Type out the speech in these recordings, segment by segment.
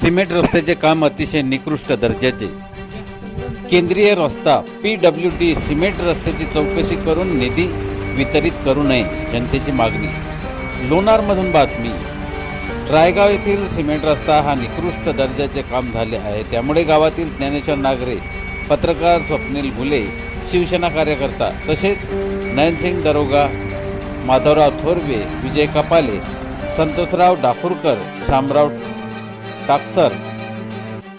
Cement रस्त्याचे काम अतिशय निकृष्ट दर्जाचे. केंद्रीय रस्ता पी डब्ल्यू डी सिमेंट रस्त्याची चौकशी करून निधी वितरित करू नये जनतेची मागणी. लोणारमधून बातमी. रायगाव येथील सिमेंट रस्ता हा निकृष्ट दर्जाचे काम झाले आहे. त्यामुळे गावातील ज्ञानेश्वर नागरे पत्रकार स्वप्नील गुले शिवसेना कार्यकर्ता तसेच नयनसिंग दरोगा माधवराव थोरवे विजय कपाले संतोषराव डाफुरकर शामराव टाकसर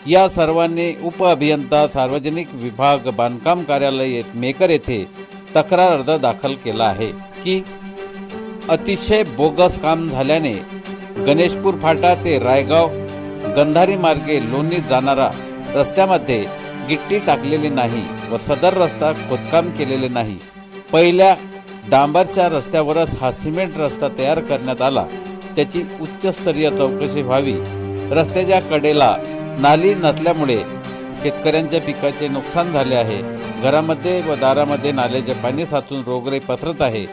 या सर्वांनी उपअभियंता सार्वजनिक विभाग बांधकाम कार्यालय मेकर येथे तक्रार अर्ज दाखल केला आहे की अतिशय बोगस काम झाल्याने गणेशपूर फाटा ते रायगाव गंधारी मार्गे लोणीत जाणारा रस्त्यामध्ये गिट्टी टाकलेली नाही व सदर रस्ता खोदकाम केलेले नाही. पहिल्या डांबरच्या रस्त्यावरच हा सिमेंट रस्ता तयार करण्यात आला. त्याची उच्चस्तरीय चौकशी व्हावी. रस्त्याच्या कडेला नाली नसल्यामुळे शेतकऱ्यांच्या पिकाचे नुकसान झाले आहे. घरामध्ये व दारामध्ये नाल्याचे पाणी साचून रोगराई पसरत आहे.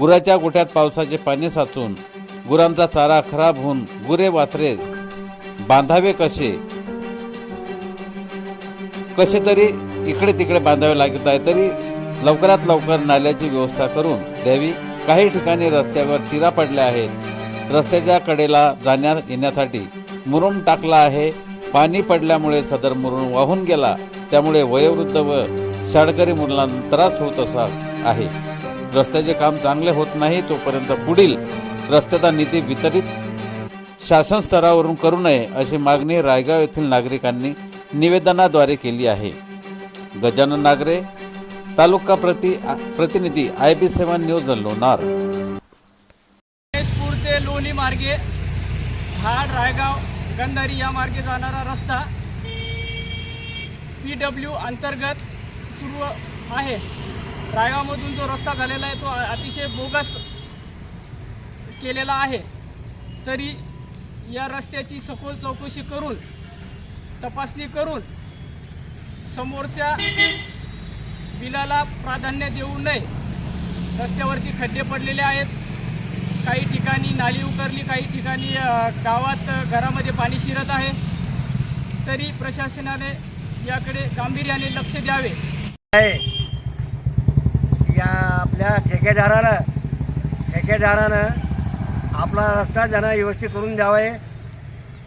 गुराच्या गोठ्यात पावसाचे पाणी साचून गुरांचा चारा खराब होऊन गुरे वासरे बांधावे कसे? कसे तरी इकडे तिकडे बांधावे लागत आहे तरी लवकरात लवकर नाल्याची व्यवस्था करून द्यावी. काही ठिकाणी रस्त्यावर चिरा पडल्या आहेत. रस्त्याच्या कडेला जाण्या येण्यासाठी मुरुम टाकला आहे. पाणी पडल्यामुळे सदर मुरुम वाहून गेला. त्यामुळे वयोवृद्ध व शाळकरी मुलांना त्रास होत असा आहे. रस्त्याचे काम चांगले होत नाही तोपर्यंत पुढील रस्त्याचा निधी वितरित शासन स्तरावरून करू नये अशी मागणी रायगाव येथील नागरिकांनी निवेदनाद्वारे केली आहे. गजानन नागरे तालुका प्रति प्रतिनिधी I B seven news Lonar मार्गे हा रायगाव गंधारी या मार्गे जाणारा रस्ता पी डब्ल्यू अंतर्गत सुरू आहे. रायगावमधून जो रस्ता झालेला आहे तो अतिशय बोगस केलेला आहे. तरी या रस्त्याची सखोल चौकशी करून तपासणी करून समोरच्या बिलाला प्राधान्य देऊ नये. रस्त्यावरती खड्डे पडलेले आहेत. काही ठिकाणी नाली उतरली काही ठिकाणी गावात घरामध्ये पाणी शिरत आहे. तरी प्रशासनाने याकडे गांभीर्याने लक्ष द्यावे. आहे. या आपल्या ठेकेदारानं ठेकेदारानं आपला रस्ता ज्यांना व्यवस्थित करून द्यावे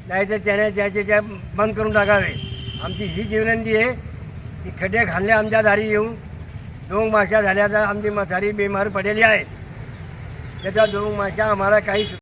नाही तर त्याने ज्याचे त्या बंद करून टाकावे. आमची ही विनंती आहे की खड्डे घालणे आमच्या दारी येऊन दोन माशा झाल्या तर आमची मसारी बिमार पडलेली आहे. त्याच्या दोन माश्या आम्हाला काही